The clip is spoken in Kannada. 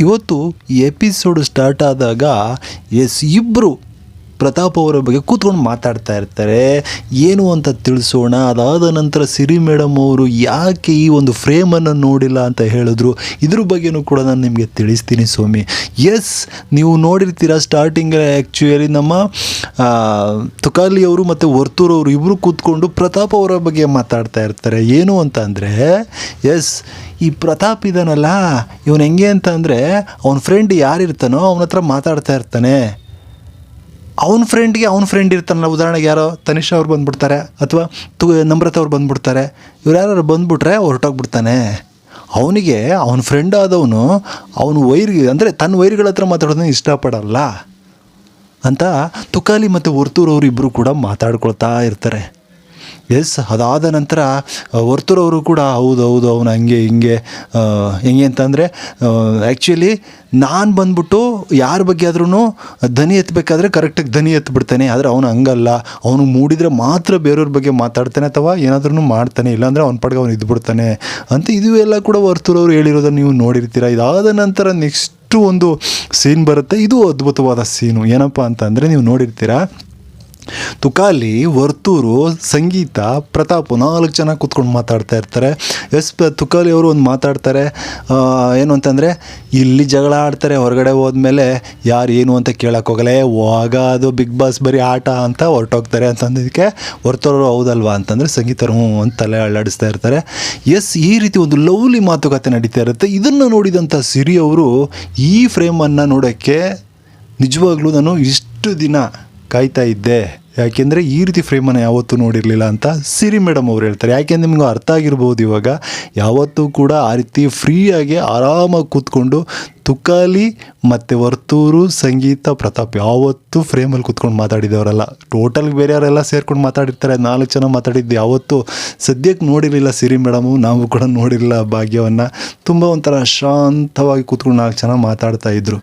ಇವತ್ತು ಎಪಿಸೋಡ್ ಸ್ಟಾರ್ಟ್ ಆದಾಗ ಎಸ್ ಇಬ್ಬರು ಪ್ರತಾಪ್ ಅವರ ಬಗ್ಗೆ ಕೂತ್ಕೊಂಡು ಮಾತಾಡ್ತಾ ಇರ್ತಾರೆ. ಏನು ಅಂತ ತಿಳಿಸೋಣ. ಅದಾದ ನಂತರ ಸಿರಿ ಮೇಡಮ್ ಅವರು ಯಾಕೆ ಈ ಒಂದು ಫ್ರೇಮನ್ನು ನೋಡಿಲ್ಲ ಅಂತ ಹೇಳಿದ್ರು. ಇದ್ರ ಬಗ್ಗೆನೂ ಕೂಡ ನಾನು ನಿಮಗೆ ತಿಳಿಸ್ತೀನಿ ಸ್ವಾಮಿ. ಎಸ್ ನೀವು ನೋಡಿರ್ತೀರ ಸ್ಟಾರ್ಟಿಂಗ್ ಆ್ಯಕ್ಚುಯಲಿ ನಮ್ಮ ತುಕಾಲಿ ಅವರು ಮತ್ತು ವರ್ತೂರ್ ಅವರು ಇಬ್ಬರು ಕೂತ್ಕೊಂಡು ಪ್ರತಾಪ್ ಅವರ ಬಗ್ಗೆ ಮಾತಾಡ್ತಾ ಇರ್ತಾರೆ. ಏನು ಅಂತ ಅಂದರೆ ಎಸ್ ಈ ಪ್ರತಾಪ್ ಇದಾನಲ್ಲ, ಇವನು ಹೆಂಗೆ ಅಂತ ಅಂದರೆ, ಅವನ ಫ್ರೆಂಡ್ ಯಾರಿರ್ತಾನೋ ಅವನ ಹತ್ರ ಮಾತಾಡ್ತಾ ಇರ್ತಾನೆ. ಅವನ ಫ್ರೆಂಡ್ಗೆ ಅವ್ನ ಫ್ರೆಂಡ್ ಇರ್ತಾನಲ್ಲ. ಉದಾಹರಣೆಗೆ ಯಾರೋ ತನಿಷ್ ಅವ್ರು ಬಂದ್ಬಿಡ್ತಾರೆ, ಅಥವಾ ತು, ನಮ್ರತ ಅವ್ರು ಬಂದ್ಬಿಡ್ತಾರೆ. ಇವ್ರು ಯಾರು ಬಂದ್ಬಿಟ್ರೆ ಹೊರಟೋಗ್ಬಿಡ್ತಾನೆ. ಅವನಿಗೆ ಅವನ ಫ್ರೆಂಡ್ ಆದವನು ಅವನು ವೈರ್ಗೆ ಅಂದರೆ ತನ್ನ ವೈರ್ಗಳ ಹತ್ರ ಮಾತಾಡೋದನ್ನ ಇಷ್ಟಪಡಲ್ಲ ಅಂತ ತುಕಾಲಿ ಮತ್ತು ವರ್ತೂರ್ ಅವರು ಇಬ್ಬರು ಕೂಡ ಮಾತಾಡ್ಕೊಳ್ತಾ ಇರ್ತಾರೆ. ಎಸ್, ಅದಾದ ನಂತರ ವರ್ತೂರ್ ಅವರು ಕೂಡ, ಹೌದು ಹೌದು, ಅವನು ಹಂಗೆ, ಹಿಂಗೆ ಹೆಂಗೆ ಅಂತಂದರೆ ಆ್ಯಕ್ಚುಲಿ ನಾನು ಬಂದ್ಬಿಟ್ಟು ಯಾರ ಬಗ್ಗೆ ಆದ್ರೂ ಧನಿ ಎತ್ತಬೇಕಾದ್ರೆ ಕರೆಕ್ಟಾಗಿ ಧ್ವನಿ ಎತ್ತಿಬಿಡ್ತಾನೆ ಆದರೆ ಅವನು ಹಂಗಲ್ಲ. ಅವನು ಮೂಡಿದರೆ ಮಾತ್ರ ಬೇರೆಯವ್ರ ಬಗ್ಗೆ ಮಾತಾಡ್ತಾನೆ ಅಥವಾ ಏನಾದ್ರೂ ಮಾಡ್ತಾನೆ. ಇಲ್ಲಾಂದರೆ ಅವ್ನ ಪಡ್ಗೆ ಅವನು ಇದ್ಬಿಡ್ತಾನೆ ಅಂತ ಇದು ಎಲ್ಲ ಕೂಡ ವರ್ತೂರ್ ಅವರು ಹೇಳಿರೋದನ್ನು ನೀವು ನೋಡಿರ್ತೀರ. ಇದಾದ ನಂತರ ನೆಕ್ಸ್ಟ್ ಒಂದು ಸೀನ್ ಬರುತ್ತೆ. ಇದು ಅದ್ಭುತವಾದ ಸೀನು ಏನಪ್ಪ ಅಂತಂದರೆ ನೀವು ನೋಡಿರ್ತೀರಾ. ತುಕಾಲಿ, ವರ್ತೂರು, ಸಂಗೀತ, ಪ್ರತಾಪ್ ನಾಲ್ಕು ಜನ ಕೂತ್ಕೊಂಡು ಮಾತಾಡ್ತಾ ಇರ್ತಾರೆ. ಎಸ್ ತುಕಾಲಿ ಅವರು ಒಂದು ಮಾತಾಡ್ತಾರೆ ಏನು ಅಂತಂದರೆ, ಇಲ್ಲಿ ಜಗಳ ಆಡ್ತಾರೆ, ಹೊರಗಡೆ ಹೋದ್ಮೇಲೆ ಯಾರು ಏನು ಅಂತ ಕೇಳಕ್ಕೆ ಹೋಗಲ್ಲ. ಹೋಗ ಅದು ಬಿಗ್ ಬಾಸ್ ಬರೀ ಆಟ ಅಂತ ಹೊರಟೋಗ್ತಾರೆ ಅಂತಂದಿದ್ದಕ್ಕೆ ವರ್ತೂರು ಹೌದಲ್ವಾ ಅಂತಂದರೆ ಸಂಗೀತರು ಅಂತ ತಲೆ ಅಳ್ಳಾಡಿಸ್ತಾ ಇರ್ತಾರೆ. ಎಸ್, ಈ ರೀತಿ ಒಂದು ಲವ್ಲಿ ಮಾತುಕತೆ ನಡೀತಾ ಇರುತ್ತೆ. ಇದನ್ನು ನೋಡಿದಂಥ ಸಿರಿ ಅವರು ಈ ಫ್ರೇಮನ್ನು ನೋಡೋಕ್ಕೆ ನಿಜವಾಗ್ಲೂ ನಾನು ಇಷ್ಟು ದಿನ ಕಾಯ್ತಾ ಇದ್ದೆ. ಯಾಕೆಂದರೆ ಈ ರೀತಿ ಫ್ರೇಮನ್ನು ಯಾವತ್ತೂ ನೋಡಿರಲಿಲ್ಲ ಅಂತ ಸಿರಿ ಮೇಡಮ್ ಅವ್ರು ಹೇಳ್ತಾರೆ. ಯಾಕೆಂದ್ರೆ ನಿಮಗೆ ಅರ್ಥ ಆಗಿರ್ಬೋದು ಇವಾಗ. ಯಾವತ್ತೂ ಕೂಡ ಆ ರೀತಿ ಫ್ರೀಯಾಗಿ ಆರಾಮಾಗಿ ಕೂತ್ಕೊಂಡು ತುಕಾಲಿ ಮತ್ತು ವರ್ತೂರು, ಸಂಗೀತ, ಪ್ರತಾಪ್ ಯಾವತ್ತೂ ಫ್ರೇಮಲ್ಲಿ ಕೂತ್ಕೊಂಡು ಮಾತಾಡಿದವರಲ್ಲ. ಟೋಟಲ್ ಬೇರೆಯವರೆಲ್ಲ ಸೇರ್ಕೊಂಡು ಮಾತಾಡಿರ್ತಾರೆ. ನಾಲ್ಕು ಜನ ಮಾತಾಡಿದ್ದು ಯಾವತ್ತೂ ಸದ್ಯಕ್ಕೆ ನೋಡಿರಲಿಲ್ಲ ಸಿರಿ ಮೇಡಮು ನಾವು ಕೂಡ ನೋಡಿರಲಿಲ್ಲ ಭಾಗ್ಯವನ್ನು. ತುಂಬ ಒಂಥರ ಶಾಂತವಾಗಿ ಕೂತ್ಕೊಂಡು ನಾಲ್ಕು ಜನ ಮಾತಾಡ್ತಾ ಇದ್ರು.